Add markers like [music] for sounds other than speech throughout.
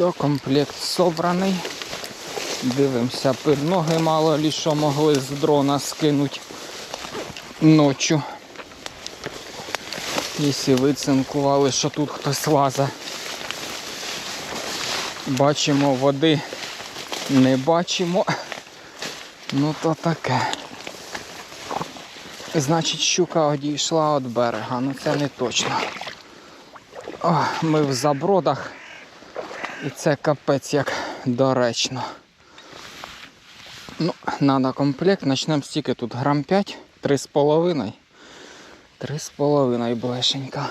Все, комплект собраний. Дивимося, під ноги мало лі що могли з дрона скинути ночі. Якщо вицинкували, що тут хтось лаза. Бачимо води, не бачимо. Ну то таке. Значить, щука одійшла від берега, ну це не точно. О, ми в забродах. І це капець як доречно. Ну, надо комплект, почнемо стільки тут грам 5, 3,5. 3,5 блешенька.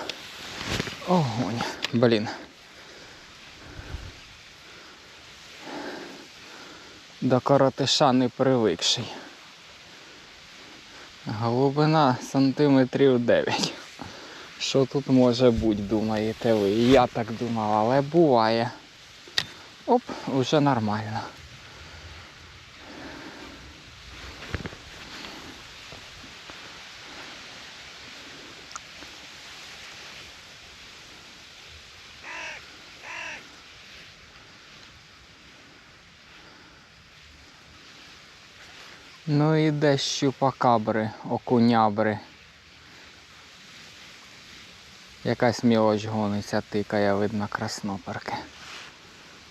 Огонь. Блін. До коротиша не привикший. Глибина сантиметрів 9. Що тут може бути, думаєте ви? Я так думав, але буває. Оп, вже нормально. Ну і де щупакабри, окунябри. Якась мілоч гониться, тикає, видно, красноперки.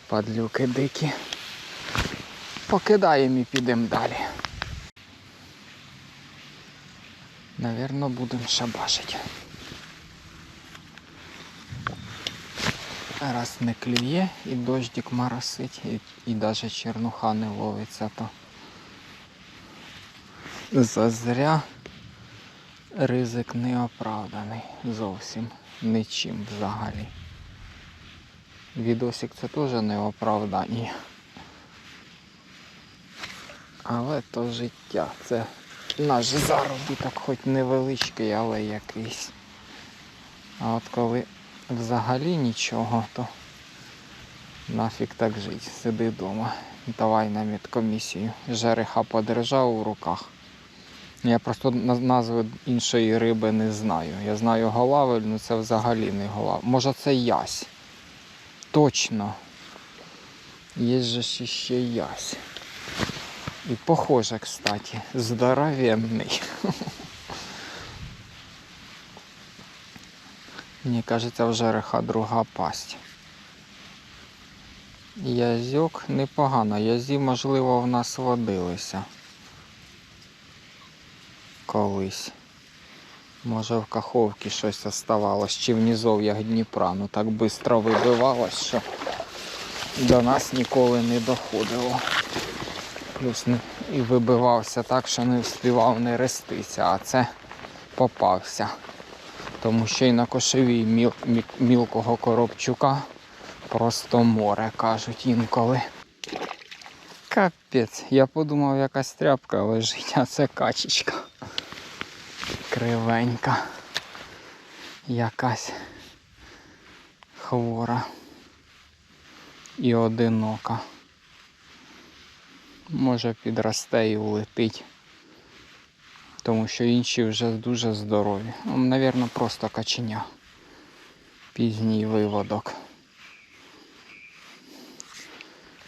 Падлюки дикі. Покидаємо і підемо далі. Навірно, будемо шабашити. Раз не клює і дождик моросить, і, і навіть чернуха не ловиться, то зазря ризик не оправданий зовсім нічим взагалі. Відосик це теж не оправдання. Але то життя. Це наш заробіток, хоч невеличкий, але якийсь. А от коли взагалі нічого, то нафіг так жити. Сиди вдома. Давай на медкомісію. Жереха подержав у руках. Я просто назви іншої риби не знаю. Я знаю голавель, але це взагалі не голавель. Може це ясь. Точно. Є же ще ясь. І похоже, кстати, здоровенний. [laughs] Мені кажеться, в жереха друга пасть. Язьок непогано. Язі, можливо, в нас водилися. Колись. Може в Каховці щось оставалось, чи в низов'ях Дніпра. Ну так швидко вибивалось, що до нас ніколи не доходило. Плюс і вибивався так, що не встигав не рестися, а це попався. Тому що і на кошевій міл, мі- мілкого коробчука просто море, кажуть інколи. Капець, я подумав, якась тряпка лежить, а це качечка. Кривенька. Якась хвора і одинока. Може підросте і улетить. Тому що інші вже дуже здорові. Ну, Навірно, просто каченя. Пізній виводок.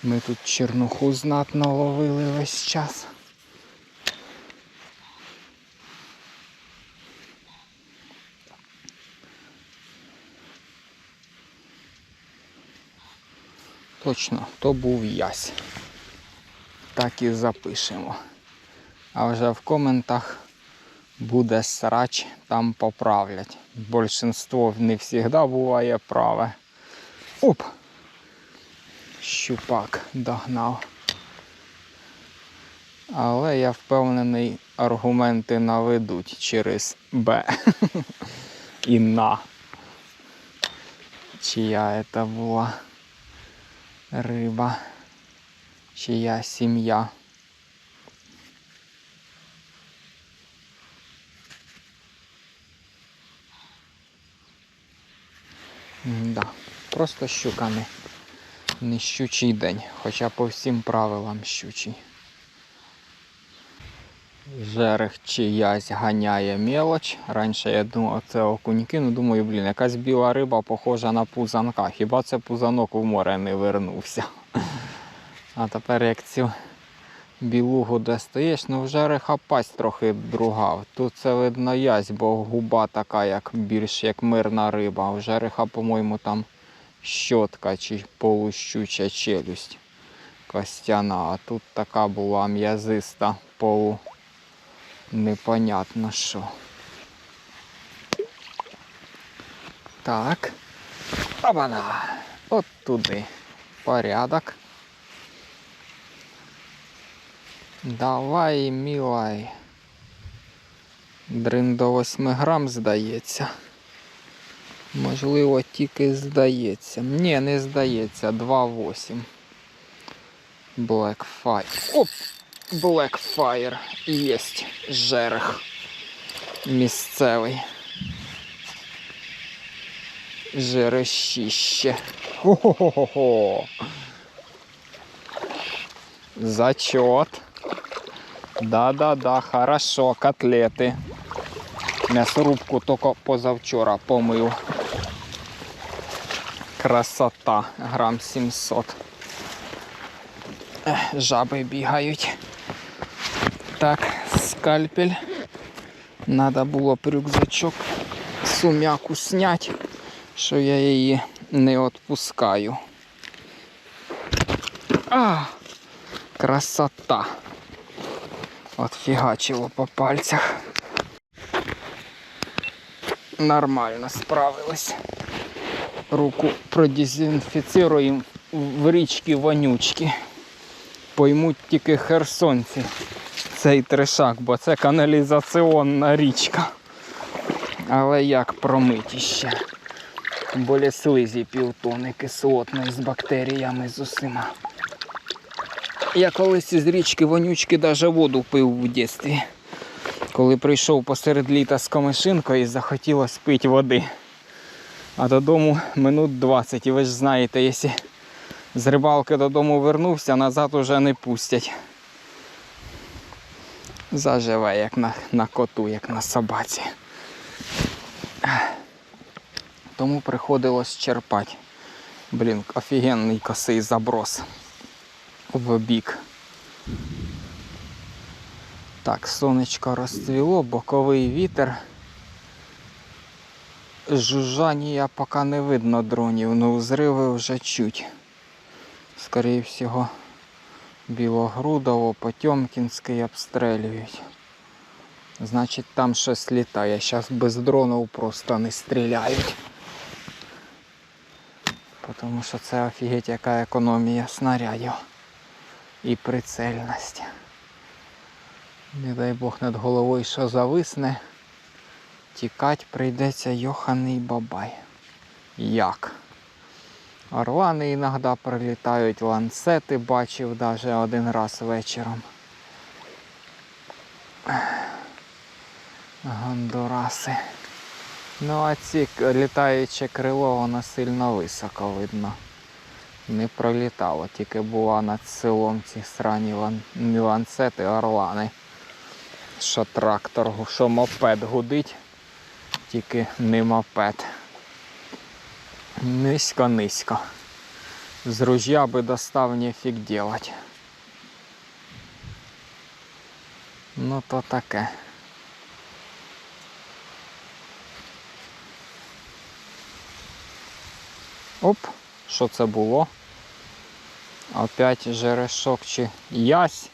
Ми тут чернуху знатно ловили весь час. Точно, то був ясь. Так і запишемо. А вже в коментах буде срач, там поправлять. Большинство не завжди буває праве. Оп! Щупак догнав. Але я впевнений, аргументи наведуть через Б [laughs] і на. Чия це була риба, чия сім'я. Да, просто щука не, не щучий день, хоча по всім правилам щучий. Жерех чиясь ганяє мелоч. Раніше я думав, це окуньки. Ну думаю, блін, якась біла риба похожа на пузанка. Хіба це пузанок в море не вернувся? А тепер як цю білугу достаєш, ну в жереха пасть трохи друга. Тут це видно язь, бо губа така, як більш як мирна риба. В жереха, по-моєму, там щотка чи полущуча челюсть костяна. А тут така була м'язиста полу. Непонятно що. Так. Опана. От туди. Порядок. Давай, мілай. Дрин до 8 грам здається. Можливо, тільки здається. Ні, не здається. 2,8. Blackfire. Оп! Blackfire. Єсть жерех. Місцевий. Жерещище. Хо-хо-хо-хо. Зачет. Да-да-да, хорошо, котлети. Мясорубку тільки позавчора помив. Красота, грам 700. Ех, Жаби бігають. Скальпель. Надо було б рюкзачок сумяку снять, що я її не відпускаю. А, красота. От фігачило по пальцях. Нормально справилась. Руку продезінфіцируємо в річки вонючки. Поймуть тільки херсонці цей трешак, бо це каналізаційна річка. Але як промитіще. Болі слизі півтони кислотної з бактеріями з усіма. Я колись із річки вонючки навіть воду пив в дитинстві. Коли прийшов посеред літа з комишинкою і захотілося пити води. А додому минут 20. І ви ж знаєте, якщо з рибалки додому вернувся, назад уже не пустять. Заживе, як на, на коту, як на собаці. Тому приходилось черпати. Блін, офігенний косий заброс в бік. Так, сонечко розцвіло, боковий вітер. Жужжання поки не видно дронів, але взриви вже чуть. Скоріше всього, Білогрудово, Потьомкінський обстрілюють. Значить там щось літає. Зараз без дронів просто не стріляють. Тому що це офігеть яка економія снарядів і прицельність. Не дай Бог над головою що зависне. Тікать прийдеться йоханий бабай. Як? Орлани іноді прилітають, ланцети бачив навіть один раз вечором. Гондураси. Ну а ці літаюче крило, воно сильно високо видно. Не пролітало, тільки була над селом ці срані лан... ланцети, орлани. Що трактор, що мопед гудить, тільки не мопед. Низько-низько. З ружья би достав нефіг делать. Ну то таке. Оп, що це було? Опять жерешок чи ясь.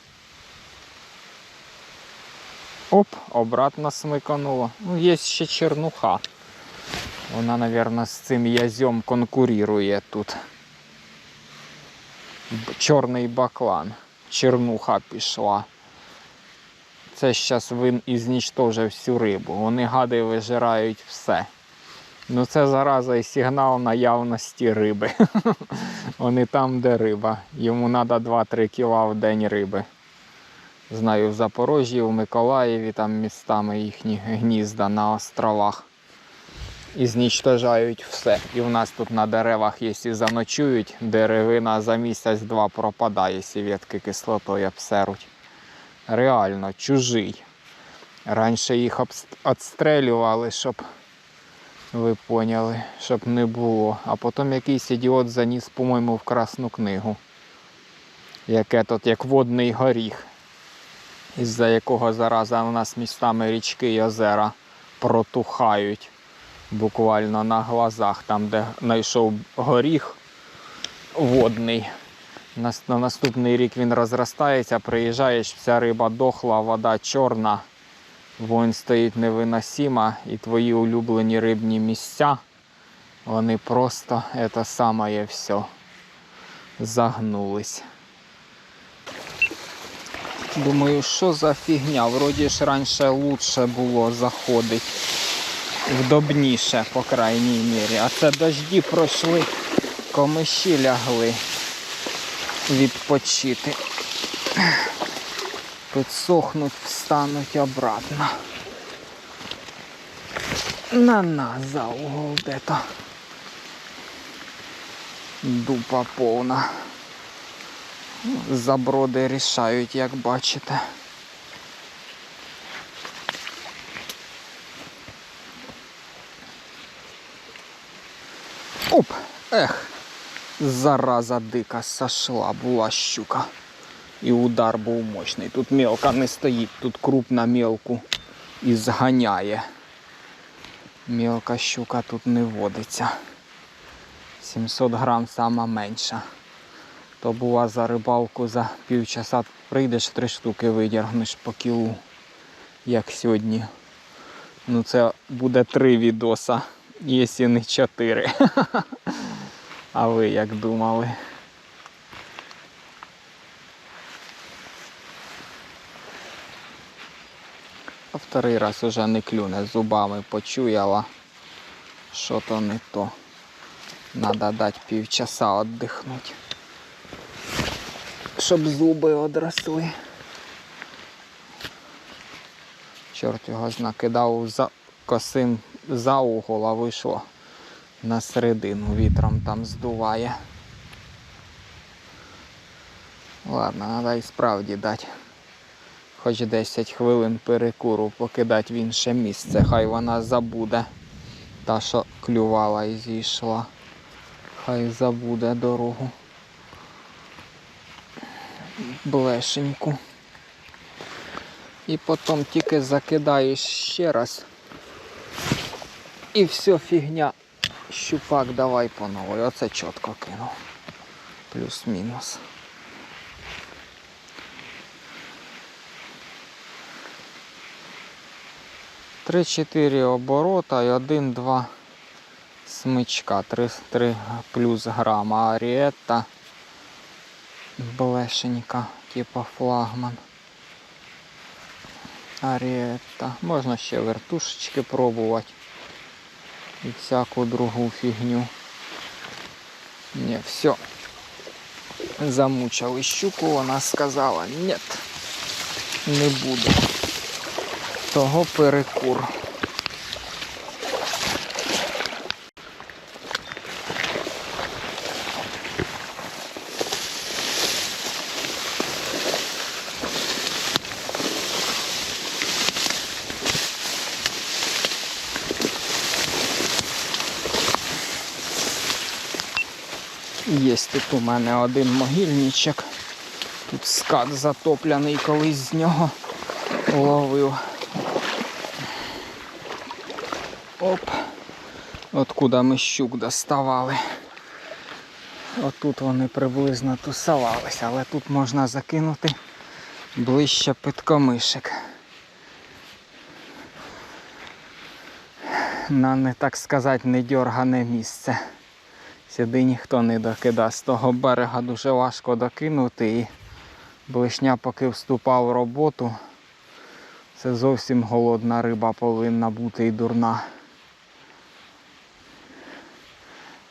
Оп, обратно смикануло. Ну, є ще чернуха. Вона, мабуть, з цим язьом конкурує тут. Чорний баклан. Чернуха пішла. Це зараз він ізнічтожив всю рибу. Вони гади вижирають все. Ну це зараза і сигнал наявності риби. [laughs] Вони там, де риба. Йому треба 2-3 кіла в день риби. Знаю, в Запорожжі, в Миколаєві, там містами їхні гнізда на островах. І знічтожають все. І в нас тут на деревах, якщо заночують, деревина за місяць-два пропадає, ветки кислотою обсеруть. Реально, чужий. Раніше їх обст- відстрелювали, щоб ви поняли, щоб не було. А потім якийсь ідіот заніс, по-моєму, в Красну книгу. Яке тут як водний горіх, із-за якого зараза у нас містами річки і озера протухають буквально на глазах, там, де знайшов горіх водний. Нас- На наступний рік він розростається, приїжджаєш, вся риба дохла, вода чорна, вонь стоїть невиносима, і твої улюблені рибні місця, вони просто це саме все загнулись. Думаю, що за фігня? Вроді ж раніше лучше було заходить. Вдобніше, по крайній мірі. А це дожді пройшли, комиші лягли відпочити. Підсохнуть, встануть обратно. На на за угол де-то. Дупа повна. Заброди рішають, як бачите. Оп! Ех! Зараза дика сошла, була щука. І удар був мощний. Тут мелка не стоїть, тут крупна мелку і зганяє. Мелка щука тут не водиться. 700 грам сама менша. То була за рибалку за півчаса прийдеш, три штуки видягнеш по кілу, як сьогодні. Ну це буде три відоса, якщо не чотири. А ви як думали? А вторий раз уже не клюне, зубами почуяла, що то не то. Надо дати півчаса віддихнути. Щоб зуби одросли. Чорт його знакидав за косим за угол, вийшло на середину вітром там здуває. Ладно, треба і справді дати. Хоч 10 хвилин перекуру покидати в інше місце. Хай вона забуде. Та, що клювала і зійшла. Хай забуде дорогу. Блешеньку. І потім тільки закидаєш ще раз. І все фігня. Щупак давай по новій. Оце чітко кинув. Плюс-мінус. Три-чотири оборота і один-два смичка. Три, три плюс грама. Аріетта. Блешенька, типа флагман. Аріетта. Можна ще вертушечки пробувати і всяку другу фігню. Не, все. Замучили щуку, вона сказала, ні, не буду. Того перекур. Є тут у мене один могильничок. Тут скат затоплений, колись з нього ловив. Оп. Откуда ми щук доставали. Отут вони приблизно тусувалися, але тут можна закинути ближче під комишик. На не так сказати не дьоргане місце. Сюди ніхто не докида. З того берега дуже важко докинути і блишня поки вступав в роботу. Це зовсім голодна риба повинна бути і дурна.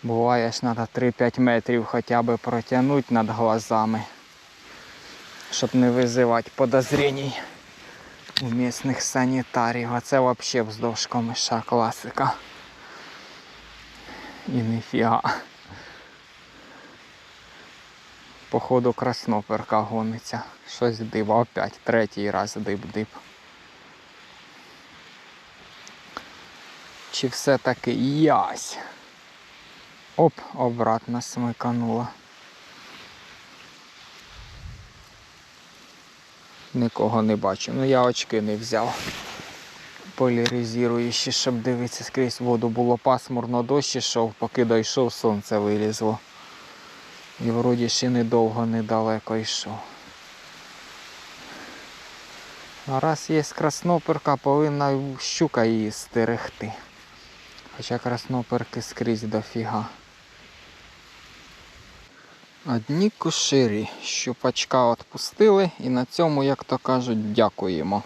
Буває ж треба 3-5 метрів хоча б протягнути над глазами, щоб не визивати подозрінь у місних санітарів. А це взагалі вздовж комиша класика. І ніфіга. Походу красноперка гониться. Щось диба, опять третій раз диб-диб. Чи все-таки ясь? Оп, обратно смиканула. Нікого не бачу. Ну я очки не взяв. Поляризуючи, щоб дивитися скрізь воду. Було пасмурно, дощ ішов, поки дійшов, сонце вилізло. І вроді ще недовго, недалеко йшов. А раз є красноперка, повинна щука її стерегти. Хоча красноперки скрізь дофіга. Одні куширі. Щупачка відпустили і на цьому, як то кажуть, дякуємо.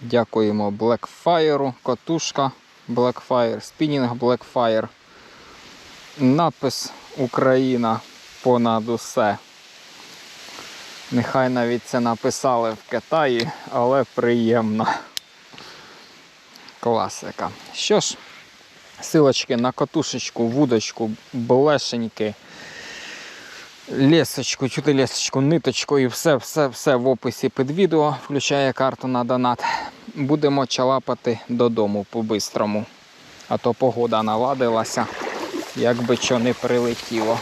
Дякуємо Blackfire, котушка Blackfire, спінінг Blackfire. Напис Україна понад усе. Нехай навіть це написали в Китаї, але приємно. Класика. Що ж, силочки на катушечку, вудочку, блешеньки, лесочку, чути лесочку, ниточку і все, все, все в описі під відео, включає карту на донат. Будемо чалапати додому по-бистрому. А то погода наладилася, як би що не прилетіло.